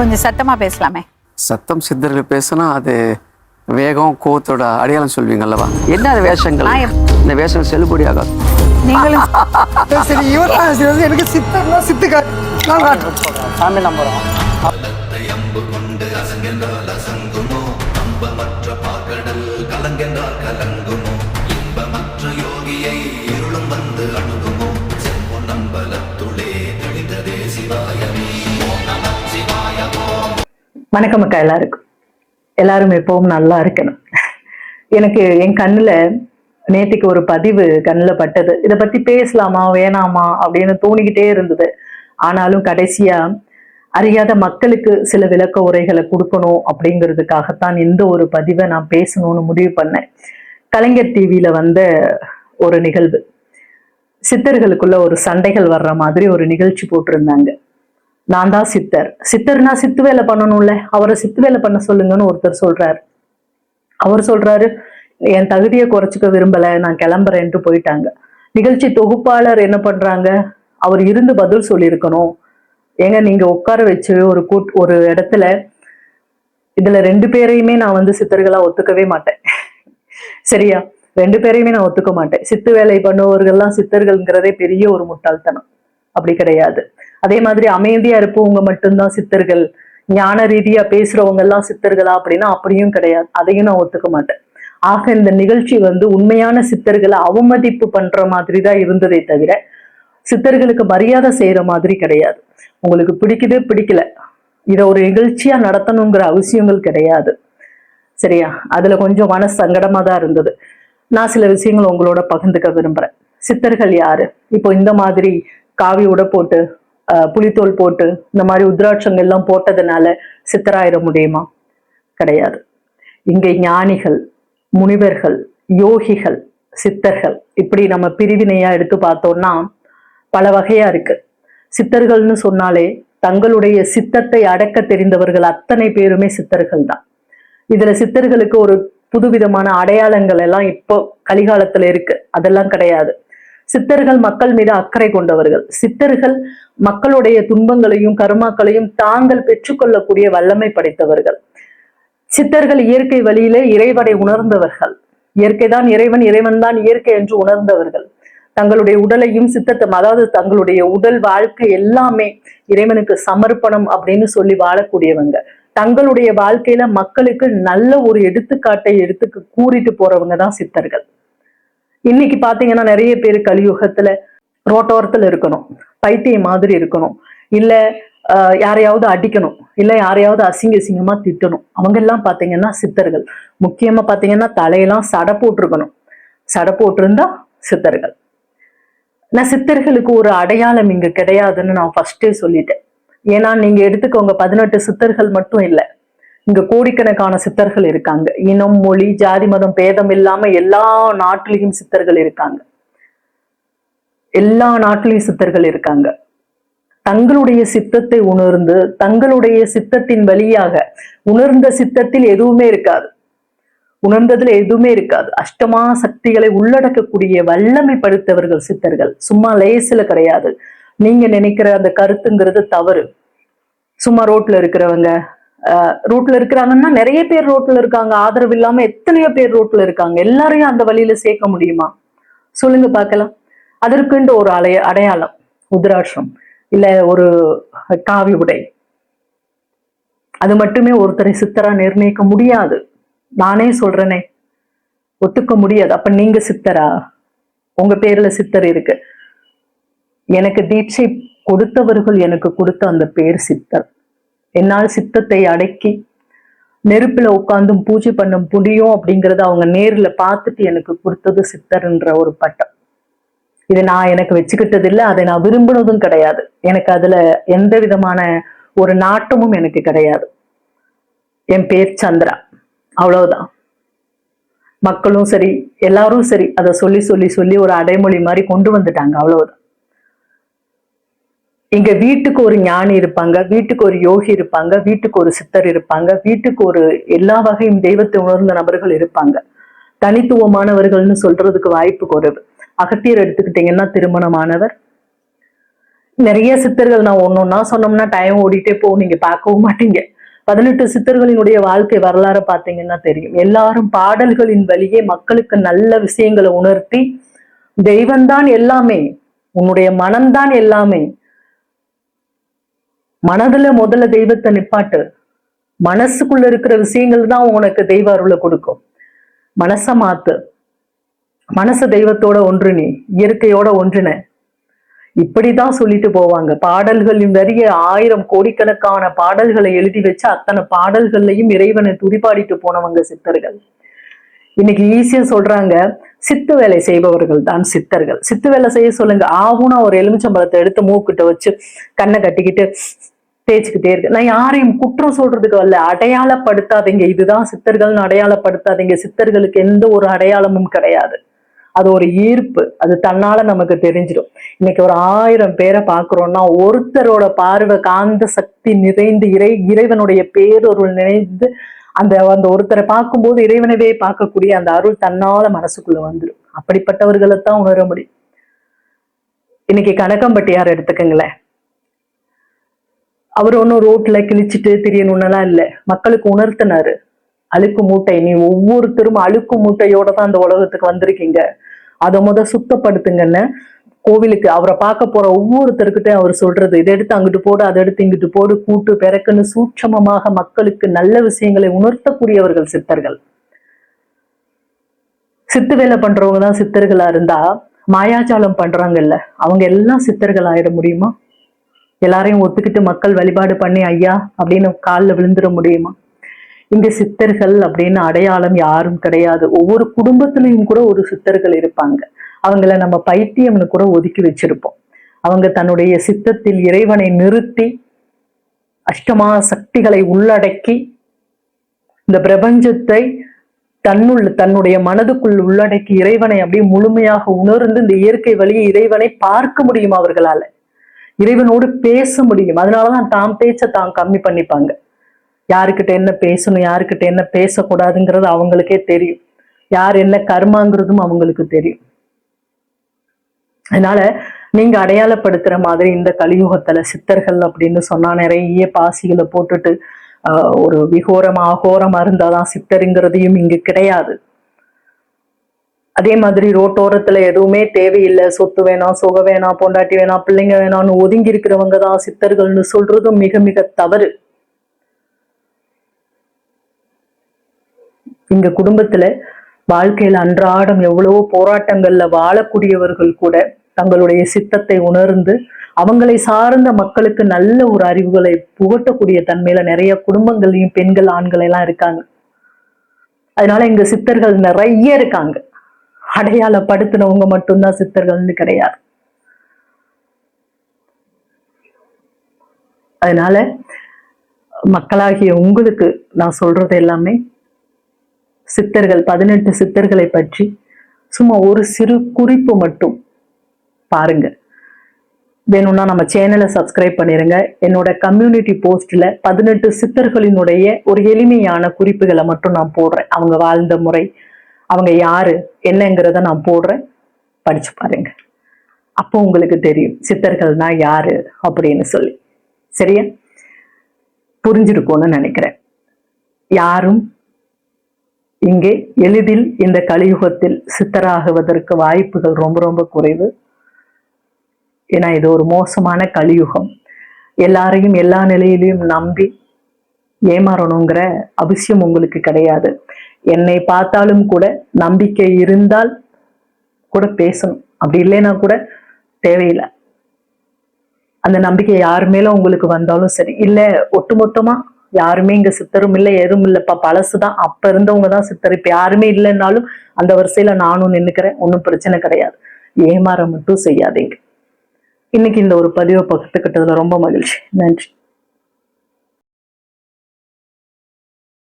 கொஞ்சம் சத்தமா பேசலாமே. சத்தம் சித்தர்கள் பேசினா அது வேகம் கோவத்தோட அடையாளம் சொல்வீங்கல்லவா என்ன அது வேஷங்கள்? இந்த வேஷம் செல்லுபடி ஆகாது நீங்களும் சரி இவர் எனக்கு சித்தர்னா சித்துக்கா நான் காட்டுறேன். சாமி நம்புறோம். வணக்கம் அக்கா எல்லாருக்கும். எல்லாரும் எப்பவும் நல்லா இருக்கணும். எனக்கு என் கண்ணுல நேற்றுக்கு ஒரு பதிவு கண்ணுல பட்டது. இதை பத்தி பேசலாமா வேணாமா அப்படின்னு தோணிக்கிட்டே இருந்தது. ஆனாலும் கடைசியா அறியாத மக்களுக்கு சில விளக்க உரைகளை கொடுக்கணும் அப்படிங்கிறதுக்காகத்தான் இந்த ஒரு பதிவை நான் பேசணும்னு முடிவு பண்ணேன். கலைஞர் டிவியில வந்த ஒரு நிகழ்வு. சித்தர்களுக்குள்ள ஒரு சண்டைகள் வர்ற மாதிரி ஒரு நிகழ்ச்சி போட்டிருந்தாங்க. நான் தான் சித்தர். சித்தர்னா சித்து வேலை பண்ணணும்ல. அவரை சித்து வேலை பண்ண சொல்லுங்கன்னு ஒருத்தர் சொல்றாரு. அவர் சொல்றாரு என் தகுதியை குறைச்சிக்க விரும்பல நான் கிளம்புறேன்ட்டு போயிட்டாங்க. நிகழ்ச்சி தொகுப்பாளர் என்ன பண்றாங்க? அவர் இருந்து பதில் சொல்லியிருக்கணும். ஏங்க நீங்க உட்கார வச்சு ஒரு கூட் ஒரு இடத்துல இதுல ரெண்டு பேரையுமே நான் வந்து சித்தர்களா ஒத்துக்கவே மாட்டேன். சரியா? ரெண்டு பேரையுமே நான் ஒத்துக்க மாட்டேன். சித்து வேலை பண்ணுபவர்கள்லாம் சித்தர்கள்ங்கிறதே பெரிய ஒரு முட்டாள்தனம். அப்படி கிடையாது. அதே மாதிரி அமைதியா இருப்பவங்க மட்டும்தான் சித்தர்கள். ஞான ரீதியா பேசுறவங்க எல்லாம் சித்தர்களா அப்படின்னா அப்படியும் கிடையாது. அதையும் நான் ஒத்துக்க மாட்டேன். ஆக இந்த நிகழ்ச்சி வந்து உண்மையான சித்தர்களை அவமதிப்பு பண்ற மாதிரி தான் இருந்ததே தவிர சித்தர்களுக்கு மரியாதை செய்யற மாதிரி கிடையாது. உங்களுக்கு பிடிக்குது பிடிக்கல. இதை ஒரு நிகழ்ச்சியா நடத்தணுங்கிற அவசியங்கள் கிடையாது. சரியா? அதுல கொஞ்சம் மன சங்கடமா தான் இருந்தது. நான் சில விஷயங்கள் உங்களோட பகிர்ந்துக்க விரும்புறேன். சித்தர்கள் யாரு? இப்போ இந்த மாதிரி காவி உடை போட்டு புலித்தோல் போட்டு இந்த மாதிரி உத்ராட்சங்கள் எல்லாம் போட்டதுனால சித்தராயிட முடியுமா? கிடையாது. இங்கே ஞானிகள் முனிவர்கள் யோகிகள் சித்தர்கள் இப்படி நம்ம பிரிவினையா எடுத்து பார்த்தோம்னா பல வகையா இருக்கு. சித்தர்கள்னு சொன்னாலே தங்களுடைய சித்தத்தை அடக்க தெரிந்தவர்கள் அத்தனை பேருமே சித்தர்கள் தான். இதுல சித்தர்களுக்கு ஒரு புதுவிதமான அடையாளங்கள் எல்லாம் இப்போ கலிகாலத்துல இருக்கு. அதெல்லாம் கிடையாது. சித்தர்கள் மக்கள் மீது அக்கறை கொண்டவர்கள். சித்தர்கள் மக்களுடைய துன்பங்களையும் கருமாக்களையும் தாங்கள் பெற்றுக்கொள்ளக்கூடிய வல்லமை படைத்தவர்கள். சித்தர்கள் இயற்கை வழியிலே இறைவனை உணர்ந்தவர்கள். இயற்கைதான் இறைவன் இறைவன் தான் இயற்கை என்று உணர்ந்தவர்கள். தங்களுடைய உடலையும் சித்தத்தை அதாவது தங்களுடைய உடல் வாழ்க்கை எல்லாமே இறைவனுக்கு சமர்ப்பணம் அப்படின்னு சொல்லி வாழக்கூடியவங்க. தங்களுடைய வாழ்க்கையில மக்களுக்கு நல்ல ஒரு எடுத்துக்காட்டை எடுத்து கூறிட்டு போறவங்க தான் சித்தர்கள். இன்னைக்கு பாத்தீங்கன்னா நிறைய பேர் கலியுகத்துல ரோட்டோரத்துல இருக்கணும் பைத்தியம் மாதிரி இருக்கணும். இல்ல ஆஹ், யாரையாவது அடிக்கணும் இல்ல யாரையாவது அசிங்க அசிங்கமா திட்டணும். அவங்க எல்லாம் பாத்தீங்கன்னா சித்தர்கள். முக்கியமா பாத்தீங்கன்னா தலையெல்லாம் சடை போட்டிருக்கணும். சடை போட்டிருந்தா சித்தர்கள். நான் சித்தர்களுக்கு ஒரு அடையாளம் இங்க கிடையாதுன்னு நான் ஃபர்ஸ்டே சொல்லிட்டேன். ஏன்னா நீங்க எடுத்துக்கோங்க பதினெட்டு சித்தர்கள் மட்டும் இல்லை. இங்க கோடிக்கணக்கான சித்தர்கள் இருக்காங்க. இனம் மொழி ஜாதி மதம் பேதம் இல்லாம எல்லா நாட்டிலையும் சித்தர்கள் இருக்காங்க. எல்லா நாட்டிலையும் சித்தர்கள் இருக்காங்க. தங்களுடைய சித்தத்தை உணர்ந்து தங்களுடைய சித்தத்தின் வழியாக உணர்ந்த சித்தத்தில் எதுவுமே இருக்காது. உணர்ந்ததுல எதுவுமே இருக்காது. அஷ்டமா சக்திகளை உள்ளடக்கக்கூடிய வல்லமை படுத்தவர்கள் சித்தர்கள். சும்மா லேசில கிடையாது. நீங்க நினைக்கிற அந்த கருத்துங்கிறது தவறு. சும்மா ரோட்ல இருக்கிறவங்க ரோட்ல இருக்கிறாங்கன்னா நிறைய பேர் ரோட்ல இருக்காங்க. ஆதரவு இல்லாம எத்தனையோ பேர் ரோட்ல இருக்காங்க. எல்லாரையும் அந்த வழியில சேர்க்க முடியுமா? சொல்லுங்க பார்க்கலாம். அதற்குண்டு ஒரு அலைய அடையாளம். உத்ராட்சம் இல்ல ஒரு காவி உடை. அது மட்டுமே ஒருத்தரை சித்தரா நிர்ணயிக்க முடியாது. நானே சொல்றேனே. ஒத்துக்க முடியாது. அப்ப நீங்க சித்தரா? உங்க பேர்ல சித்தர் இருக்கு. எனக்கு தீட்சை கொடுத்தவர்கள் எனக்கு கொடுத்த அந்த பேர் சித்தர். என்னால் சித்தத்தை அடக்கி நெருப்புல உட்கார்ந்தும் பூஜை பண்ண முடியும் அப்படிங்கிறத அவங்க நேர்ல பார்த்துட்டு எனக்கு கொடுத்தது சித்தர்ன்ற ஒரு பட்டம். இதை நான் எனக்கு வச்சுக்கிட்டது இல்லை அதை நான் விரும்பினதும் கிடையாது. எனக்கு அதுல எந்த விதமான ஒரு நாட்டமும் எனக்கு கிடையாது. என் பேர் சந்திரா. அவ்வளவுதான். மக்களும் சரி எல்லாரும் சரி அதை சொல்லி சொல்லி சொல்லி ஒரு அடைமொழி மாதிரி கொண்டு வந்துட்டாங்க அவ்வளவுதான். இங்க வீட்டுக்கு ஒரு ஞானி இருப்பாங்க வீட்டுக்கு ஒரு யோகி இருப்பாங்க வீட்டுக்கு ஒரு சித்தர் இருப்பாங்க வீட்டுக்கு ஒரு எல்லா வகையும் தெய்வத்தை உணர்ந்த நபர்கள் இருப்பாங்க. தனித்துவமானவர்கள்னு சொல்றதுக்கு வாய்ப்பு குறைவு. அகத்தியர் எடுத்துக்கிட்டீங்கன்னா திருமணமானவர். நிறைய சித்தர்கள் நான் ஒன்னொன்னா சொன்னோம்னா டைம் ஓடிட்டே போகும் நீங்க பார்க்கவும் மாட்டீங்க. பதினெட்டு சித்தர்களினுடைய வாழ்க்கை வரலாறு பார்த்தீங்கன்னா தெரியும். எல்லாரும் பாடல்களின் வழியே மக்களுக்கு நல்ல விஷயங்களை உணர்த்தி தெய்வம்தான் எல்லாமே உன்னுடைய மனம்தான் எல்லாமே மனதுல முதல்ல தெய்வத்தை நிப்பாட்டு. மனசுக்குள்ள இருக்கிற விஷயங்கள் தான் உனக்கு தெய்வ அருளை கொடுக்கும். மனச மாத்து. மனச தெய்வத்தோட ஒன்று நீ இயற்கையோட ஒன்றுன இப்படிதான் சொல்லிட்டு போவாங்க. பாடல்களின் வரிய ஆயிரம் கோடிக்கணக்கான பாடல்களை எழுதி வச்சு அத்தனை பாடல்கள்லையும் இறைவனை துடிப்பாடிட்டு போனவங்க சித்தர்கள். இன்னைக்கு ஈஸியா சொல்றாங்க சித்து வேலை செய்பவர்கள் தான் சித்தர்கள். சித்து வேலை செய்ய சொல்லுங்க. ஆவுனா ஒரு எலுமிச்சம்பழத்தை எடுத்து மூக்கிட்ட வச்சு கண்ணை கட்டிக்கிட்டு தேய்ச்சிக்கிட்டே இருக்கு. நான் யாரையும் குற்றம் சொல்றதுக்கு வரல அடையாளப்படுத்தாதீங்க. இதுதான் சித்தர்கள்னு அடையாளப்படுத்தாதீங்க. சித்தர்களுக்கு எந்த ஒரு அடையாளமும் கிடையாது. அது ஒரு ஈர்ப்பு. அது தன்னால நமக்கு தெரிஞ்சிடும். இன்னைக்கு ஒரு ஆயிரம் பேரை பார்க்கிறோம்னா ஒருத்தரோட பார்வை காந்த சக்தி நிறைந்து இறை இறைவனுடைய பேரொருள் நிறைந்து அந்த அந்த ஒருத்தரை பார்க்கும்போது இறைவனவே பார்க்கக்கூடிய அந்த அருள் தன்னால மனசுக்குள்ள வந்துடும் அப்படிப்பட்டவர்களை தான் உணர முடியும். இன்னைக்கு கனகம்பட்டியார் எடுத்துக்கங்களேன்? அவர் ஒன்றும் ரோட்ல கிழிச்சிட்டு திரியணும்னுலாம் இல்லை. மக்களுக்கு உணர்த்தினாரு. அழுக்கு மூட்டை நீ ஒவ்வொருத்தரும் அழுக்கு மூட்டையோட தான் அந்த உலகத்துக்கு வந்திருக்கீங்க. அதை முத சுத்தப்படுத்துங்கன்னு கோவிலுக்கு அவரை பார்க்க போற ஒவ்வொருத்தருக்கிட்டையும் அவர் சொல்றது இதை எடுத்து அங்கிட்டு போடு அதை எடுத்து இங்கிட்டு போடு கூட்டு பிறக்குன்னு சூட்சமமாக மக்களுக்கு நல்ல விஷயங்களை உணர்த்தக்கூடியவர்கள் சித்தர்கள். சித்து வேலை பண்றவங்க தான் சித்தர்களா இருந்தா மாயாஜாலம் பண்றாங்கல்ல அவங்க எல்லாம் சித்தர்கள் ஆயிட முடியுமா? எல்லாரையும் ஒத்துக்கிட்டு மக்கள் வழிபாடு பண்ணி ஐயா அப்படின்னு காலில் விழுந்துட முடியுமா? இங்க சித்தர்கள் அப்படின்னு அடையாளம் யாரும் கிடையாது. ஒவ்வொரு குடும்பத்திலையும் கூட ஒரு சித்தர்கள் இருப்பாங்க. அவங்கள நம்ம பைத்தியம்னு கூட ஒதுக்கி வச்சிருப்போம். அவங்க தன்னுடைய சித்தத்தில் இறைவனை நிறுத்தி அஷ்டமா சக்திகளை உள்ளடக்கி இந்த பிரபஞ்சத்தை தன்னுள் தன்னுடைய மனதுக்குள் உள்ளடக்கி இறைவனை அப்படியே முழுமையாக உணர்ந்து இந்த இயற்கை வழியை இறைவனை பார்க்க முடியும் அவர்களால. இறைவனோடு பேச முடியும். அதனாலதான் தாம் பேச்ச தாம் கம்மி பண்ணிப்பாங்க. யாருக்கிட்ட என்ன பேசணும் யாருக்கிட்ட என்ன பேசக்கூடாதுங்கிறது அவங்களுக்கே தெரியும். யார் என்ன கர்மாங்கிறதும் அவங்களுக்கு தெரியும். அதனால நீங்க அடையாளப்படுத்துற மாதிரி இந்த கலியுகத்துல சித்தர்கள் அப்படின்னு சொன்னா நிறைய பாசிகளை போட்டுட்டு ஒரு விகோரமா அகோரமா இருந்தாதான் சித்தருங்கிறதையும் இங்க கிடையாது. அதே மாதிரி ரோட்டோரத்துல எதுவுமே தேவையில்லை. சொத்து வேணாம் சுக வேணாம் பொண்டாட்டி வேணாம் பிள்ளைங்க வேணாம்னு ஒதுங்கி இருக்கிறவங்க தான் சித்தர்கள்னு சொல்றதும் மிக மிக தவறு. இங்க குடும்பத்துல வாழ்க்கையில் அன்றாடம் எவ்வளவோ போராட்டங்கள்ல வாழக்கூடியவர்கள் கூட தங்களுடைய சித்தத்தை உணர்ந்து அவங்களை சார்ந்த மக்களுக்கு நல்ல ஒரு அறிவுகளை புகட்டக்கூடிய தன்மையில நிறைய குடும்பங்கள்லயும் பெண்கள் ஆண்கள் எல்லாம் இருக்காங்க. அதனால இங்க சித்தர்கள் நிறைய இருக்காங்க. அடையாளப்படுத்தினவங்க மட்டும்தான் சித்தர்கள்னு கிடையாது. அதனால மக்களாகிய உங்களுக்கு நான் சொல்றது எல்லாமே சித்தர்கள் பதினெட்டு சித்தர்களை பற்றி சும்மா ஒரு சிறு குறிப்பு மட்டும் பாருங்க. வேணும்னா நம்ம சேனலை சப்ஸ்கிரைப் பண்ணிருங்க. என்னோட கம்யூனிட்டி போஸ்ட்ல பதினெட்டு சித்தர்களினுடைய ஒரு எளிமையான குறிப்புகளை மட்டும் நான் போடுறேன். அவங்க வாழ்ந்த முறை அவங்க யாரு என்னங்கிறத நான் போடுறேன். படிச்சு பாருங்க. அப்போ உங்களுக்கு தெரியும் சித்தர்கள்னா யாரு அப்படின்னு சொல்லி. சரியா? புரிஞ்சிருக்கும்னு நினைக்கிறேன். யாரும் இங்கே எளிதில் இந்த கலியுகத்தில் சித்தராகுவதற்கு வாய்ப்புகள் ரொம்ப ரொம்ப குறைவு. ஏன்னா இது ஒரு மோசமான கலியுகம். எல்லாரையும் எல்லா நிலையிலையும் நம்பி ஏமாறணுங்கிற அவசியம் உங்களுக்கு கிடையாது. என்னை பார்த்தாலும் கூட நம்பிக்கை இருந்தால் கூட பேசணும். அப்படி இல்லைன்னா கூட தேவையில்லை. அந்த நம்பிக்கை யார் மேல உங்களுக்கு வந்தாலும் சரி. இல்ல ஒட்டுமொத்தமா யாருமே இங்க சித்தரும் இல்லை எதுவும் இல்லப்பா. பழசுதான். அப்ப இருந்தவங்க தான் சித்தர். இப்ப யாருமே இல்லைன்னாலும் அந்த வரிசையில நானும் நின்னுக்கிறேன். ஒன்றும் பிரச்சனை கிடையாது. ஏமாற மட்டும் செய்யாதீங்க. இன்னைக்கு இந்த ஒரு பதிவை பகிர்ந்துக்கிட்டதுல ரொம்ப மகிழ்ச்சி. நன்றி.